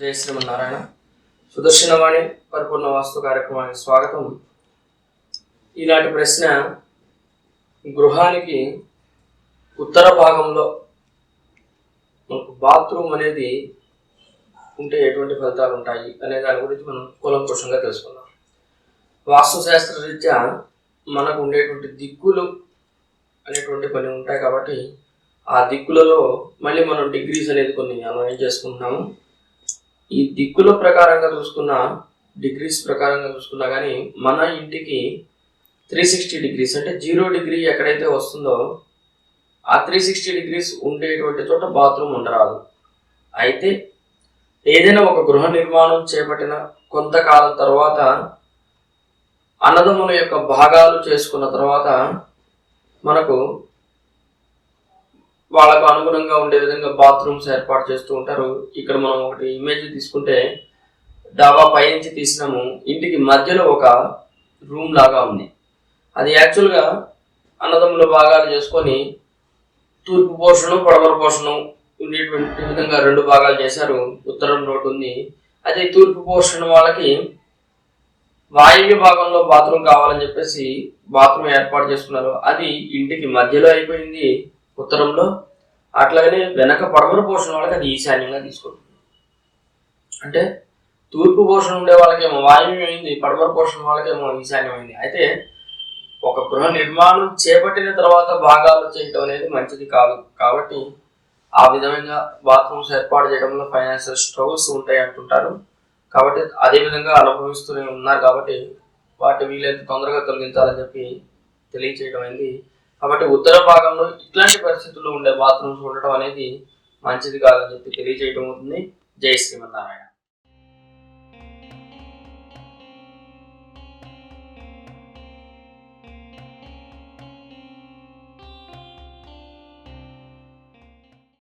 జై శ్రీమన్నారాయణ. సుదర్శనవాణి పరిపూర్ణ వాస్తు కార్యక్రమానికి స్వాగతం. ఈనాటి ప్రశ్న గృహానికి ఉత్తర భాగంలో మనకు బాత్రూమ్ అనేది ఉంటే ఎటువంటి ఫలితాలు ఉంటాయి అనే దాని గురించి మనం కూలంకుషంగా తెలుసుకున్నాం వాస్తుశాస్త్ర రీత్యా మనకు ఉండేటువంటి దిక్కులు అనేటువంటి కొన్ని ఉంటాయి కాబట్టి ఆ దిక్కులలో మళ్ళీ మనం డిగ్రీస్ అనేది కొన్ని అన్వయం చేసుకుంటున్నాము. ఈ దిక్కుల ప్రకారంగా చూసుకున్న డిగ్రీస్ ప్రకారంగా చూసుకున్నా కానీ మన ఇంటికి త్రీ సిక్స్టీ డిగ్రీస్ అంటే జీరో డిగ్రీ ఎక్కడైతే వస్తుందో ఆ త్రీ సిక్స్టీ డిగ్రీస్ ఉండేటువంటి చోట బాత్రూమ్ ఉండరాదు. అయితే ఏదైనా ఒక గృహ నిర్మాణం చేపట్టిన కొంతకాలం తర్వాత అన్నదమ్ముల యొక్క భాగాలు చేసుకున్న తర్వాత మనకు వాళ్ళకు అనుగుణంగా ఉండే విధంగా బాత్రూమ్స్ ఏర్పాటు చేస్తూ ఉంటారు. ఇక్కడ మనం ఒకటి ఇమేజ్ తీసుకుంటే డాబా పైనుంచి తీసినాము. ఇంటికి మధ్యలో ఒక రూమ్ లాగా ఉంది. అది యాక్చువల్గా అన్నదమ్ముల భాగాలు చేసుకొని తూర్పు పోర్షను పడమర పోర్షను ఉండేటువంటి విధంగా రెండు భాగాలు చేశారు. ఉత్తరం రోడ్డు ఉంది. అదే తూర్పు పోర్షన్ వాళ్ళకి వాయువ్య భాగంలో బాత్రూమ్ కావాలని చెప్పేసి బాత్రూమ్ ఏర్పాటు చేసుకున్నారు. అది ఇంటికి మధ్యలో అయిపోయింది. ఉత్తరంలో అట్లాగనే వెనక పడమర పోర్షన్ వాళ్ళకి అది ఈశాన్యంగా తీసుకుంటుంది. అంటే తూర్పు పోర్షన్ ఉండే వాళ్ళకేమో వాయువ్యమైంది పడమర పోర్షన్ వాళ్ళకేమో ఈశాన్యమైంది. అయితే ఒక గృహ నిర్మాణం చేపట్టిన తర్వాత భాగాలు చేయటం అనేది మంచిది కాదు. కాబట్టి ఆ విధంగా బాత్రూమ్స్ ఏర్పాటు చేయడంలో ఫైనాన్షియల్ స్ట్రగుల్స్ ఉంటాయి అంటుంటారు. కాబట్టి అదే విధంగా అనుభవిస్తూనే ఉన్నారు కాబట్టి వాటి వీలైతే తొందరగా తొలగించాలని చెప్పి తెలియచేయడం అయింది కాబట్టి ఉత్తర భాగంలో ఇట్లాంటి పరిస్థితుల్లో ఉండే బాత్రూమ్స్ ఉండటం అనేది మంచిది కాదని చెప్పి తెలియజేయడం అవుతుంది. జై శ్రీమన్నారాయణ.